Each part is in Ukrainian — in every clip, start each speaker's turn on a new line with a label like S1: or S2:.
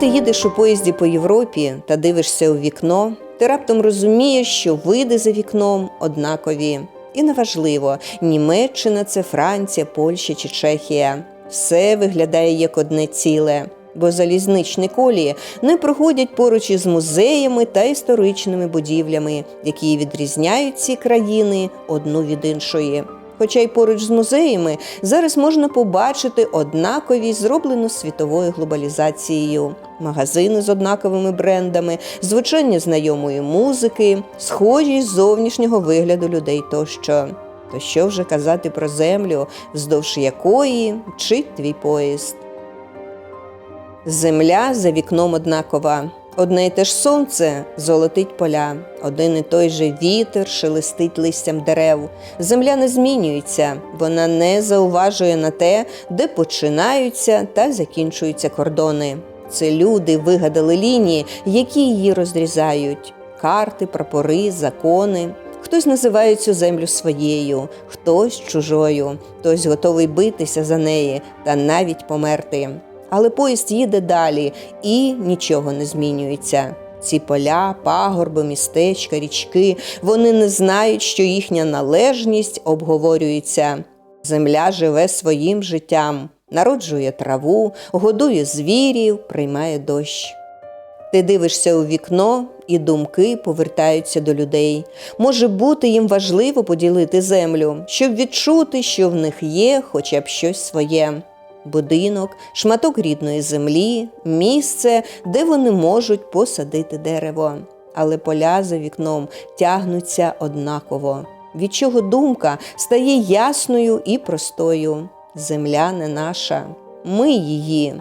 S1: Ти їдеш у поїзді по Європі та дивишся у вікно, ти раптом розумієш, що види за вікном однакові. І неважливо, Німеччина це Франція, Польща чи Чехія. Все виглядає як одне ціле, бо залізничні колії не проходять поруч із музеями та історичними будівлями, які відрізняють ці країни одну від іншої. Хоча й поруч з музеями зараз можна побачити однаковість, зроблену світовою глобалізацією, магазини з однаковими брендами, звучання знайомої музики, схожість зовнішнього вигляду людей тощо. То що вже казати про землю, вздовж якої мчить твій поїзд? Земля за вікном однакова. Одне й те ж сонце золотить поля, один і той же вітер шелестить листям дерев. Земля не змінюється, вона не зауважує на те, де починаються та закінчуються кордони. Це люди вигадали лінії, які її розрізають: карти, прапори, закони. Хтось називає цю землю своєю, хтось чужою, хтось готовий битися за неї та навіть померти. Але поїзд їде далі і нічого не змінюється. Ці поля, пагорби, містечка, річки вони не знають, що їхня належність обговорюється. Земля живе своїм життям, народжує траву, годує звірів, приймає дощ. Ти дивишся у вікно, і думки повертаються до людей. Може бути, їм важливо поділити землю, щоб відчути, що в них є хоча б щось своє. Будинок, шматок рідної землі, місце, де вони можуть посадити дерево. Але поля за вікном тягнуться однаково, від чого думка стає ясною і простою. Земля не наша, ми її,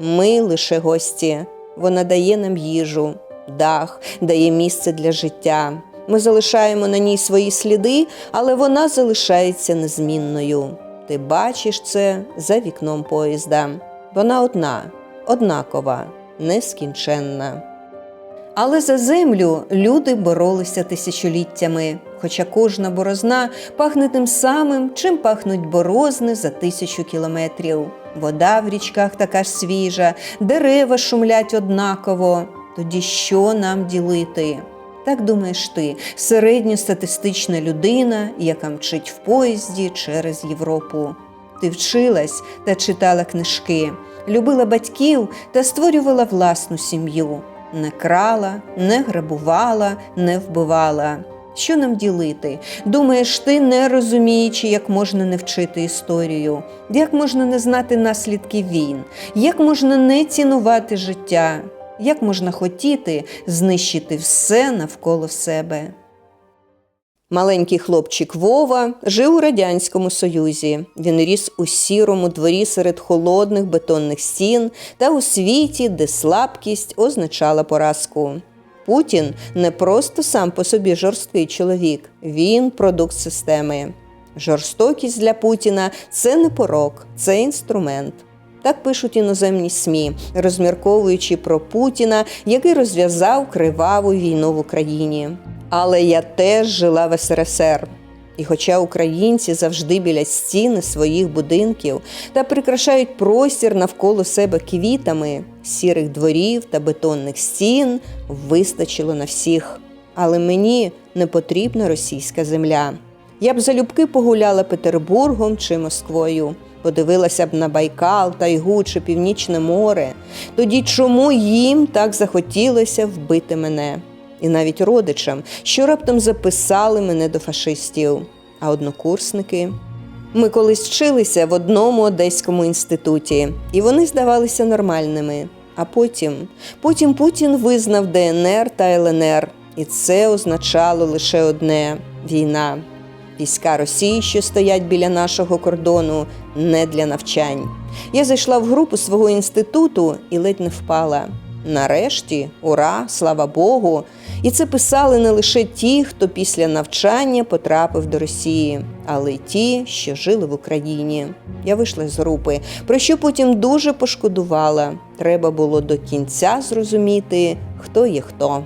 S1: ми лише гості. Вона дає нам їжу, дах, дає місце для життя. Ми залишаємо на ній свої сліди, але вона залишається незмінною. Ти бачиш це за вікном поїзда. Вона одна, однакова, нескінченна. Але за землю люди боролися тисячоліттями, хоча кожна борозна пахне тим самим, чим пахнуть борозни за тисячу кілометрів. Вода в річках така ж свіжа, дерева шумлять однаково. Тоді що нам ділити? Так думаєш ти, середньостатистична людина, яка мчить в поїзді через Європу. Ти вчилась та читала книжки, любила батьків та створювала власну сім'ю. Не крала, не грабувала, не вбивала. Що нам ділити? Думаєш, ти не розуміючи, як можна не вчити історію, як можна не знати наслідків війн, як можна не цінувати життя, як можна хотіти знищити все навколо себе. Маленький хлопчик Вова жив у Радянському Союзі. Він ріс у сірому дворі серед холодних бетонних стін та у світі, де слабкість означала поразку. Путін не просто сам по собі жорсткий чоловік, він продукт системи. Жорстокість для Путіна це не порок, це інструмент. Так пишуть іноземні СМІ, розмірковуючи про Путіна, який розв'язав криваву війну в Україні. Але я теж жила в СРСР. І хоча українці завжди біля стіни своїх будинків та прикрашають простір навколо себе квітами, сірих дворів та бетонних стін вистачило на всіх. Але мені не потрібна російська земля. Я б залюбки погуляла Петербургом чи Москвою, подивилася б на Байкал, Тайгу чи Північне море. Тоді чому їм так захотілося вбити мене? І навіть родичам, що раптом записали мене до фашистів. А однокурсники. Ми колись вчилися в одному одеському інституті, і вони здавалися нормальними. А потім, потім Путін визнав ДНР та ЛНР, і це означало лише одне війна. Війська Росії, що стоять біля нашого кордону, не для навчань. Я зайшла в групу свого інституту і ледь не впала. Нарешті, ура, слава Богу! І це писали не лише ті, хто після навчання потрапив до Росії, але й ті, що жили в Україні. Я вийшла з групи, про що потім дуже пошкодувала. Треба було до кінця зрозуміти, хто є хто.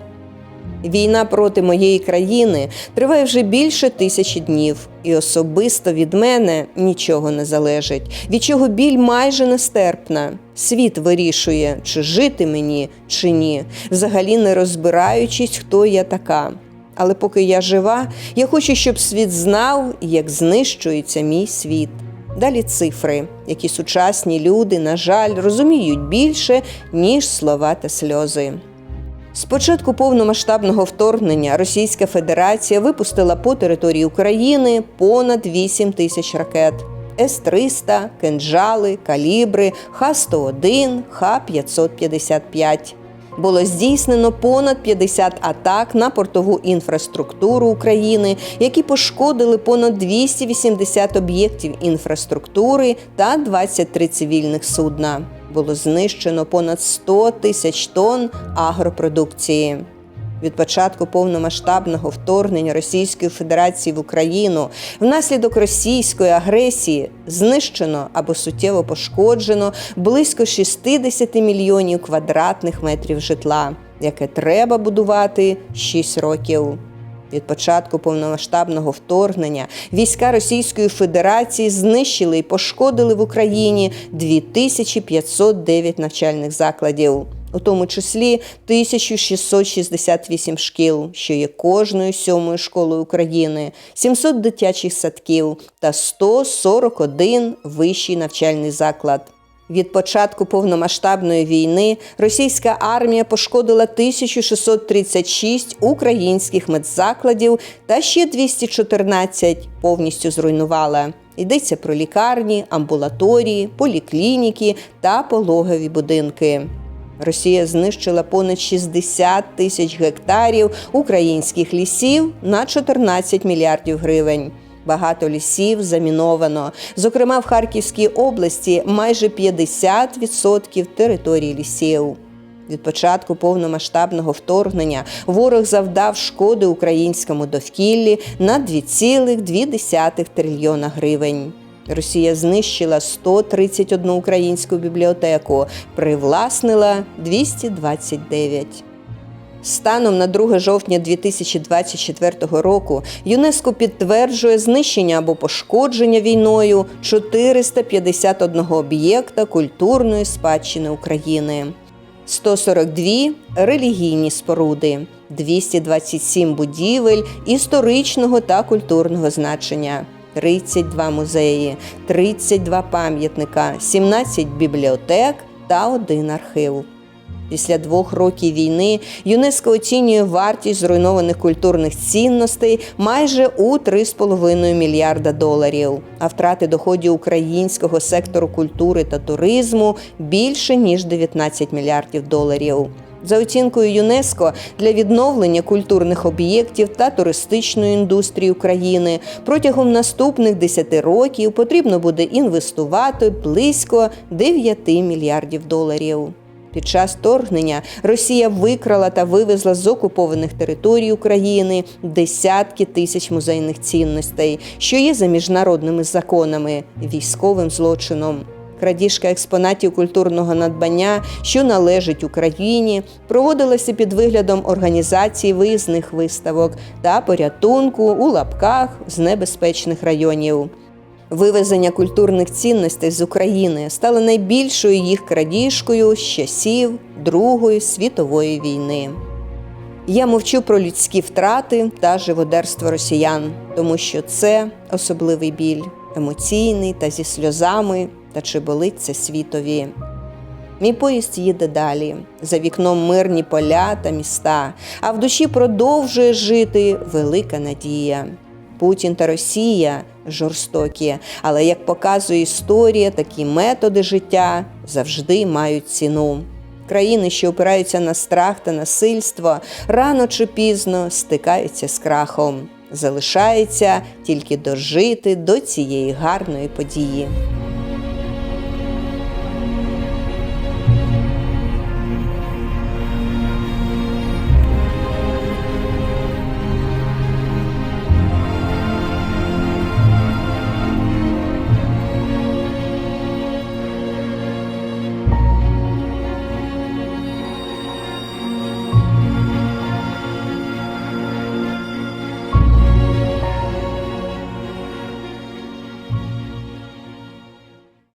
S1: Війна проти моєї країни триває вже більше тисячі днів, і особисто від мене нічого не залежить, від чого біль майже нестерпна. Світ вирішує, чи жити мені, чи ні, взагалі не розбираючись, хто я така. Але поки я жива, я хочу, щоб світ знав, як знищується мій світ. Далі цифри, які сучасні люди, на жаль, розуміють більше, ніж слова та сльози. З початку повномасштабного вторгнення Російська Федерація випустила по території України понад 8 тисяч ракет. С-300, кинджали, калібри, Х-101, Х-555. Було здійснено понад 50 атак на портову інфраструктуру України, які пошкодили понад 280 об'єктів інфраструктури та 23 цивільних судна. Було знищено понад 100 тисяч тонн агропродукції. Від початку повномасштабного вторгнення Російської Федерації в Україну внаслідок російської агресії знищено або суттєво пошкоджено близько 60 мільйонів квадратних метрів житла, яке треба будувати 6 років. Від початку повномасштабного вторгнення війська Російської Федерації знищили і пошкодили в Україні 2509 навчальних закладів у тому числі 1668 шкіл, що є кожною сьомою школою України, 700 дитячих садків та 141 вищий навчальний заклад. Від початку повномасштабної війни російська армія пошкодила 1636 українських медзакладів та ще 214 повністю зруйнувала. Йдеться про лікарні, амбулаторії, поліклініки та пологові будинки. Росія знищила понад 60 тисяч гектарів українських лісів на 14 мільярдів гривень. Багато лісів заміновано. Зокрема, в Харківській області майже 50% території лісів. Від початку повномасштабного вторгнення ворог завдав шкоди українському довкіллі на 2,2 трильйона гривень. Росія знищила 131 українську бібліотеку, привласнила 229. Станом на 2 жовтня 2024 року ЮНЕСКО підтверджує знищення або пошкодження війною 451 об'єкта культурної спадщини України, 142 релігійні споруди, 227 будівель історичного та культурного значення. 32 музеї, 32 пам'ятника, 17 бібліотек та один архив. Після двох років війни ЮНЕСКО оцінює вартість зруйнованих культурних цінностей майже у 3,5 мільярда доларів, а втрати доходів українського сектору культури та туризму більше ніж 19 мільярдів доларів. За оцінкою ЮНЕСКО для відновлення культурних об'єктів та туристичної індустрії України протягом наступних 10 років потрібно буде інвестувати близько 9 мільярдів доларів. Під час вторгнення Росія викрала та вивезла з окупованих територій України десятки тисяч музейних цінностей, що є за міжнародними законами, військовим злочином. Крадіжка експонатів культурного надбання, що належить Україні, проводилася під виглядом організації виїзних виставок та порятунку у лапках з небезпечних районів. Вивезення культурних цінностей з України стало найбільшою їх крадіжкою з часів Другої світової війни. Я мовчу про людські втрати та живодерство росіян, тому що це особливий біль, емоційний та зі сльозами, та чи болить це світові. Мій поїзд їде далі. За вікном мирні поля та міста, а в душі продовжує жити велика надія. Путін та Росія жорстокі, але як показує історія, такі методи життя завжди мають ціну. Країни, що опираються на страх та насильство, рано чи пізно стикаються з крахом. Залишається тільки дожити до цієї гарної події.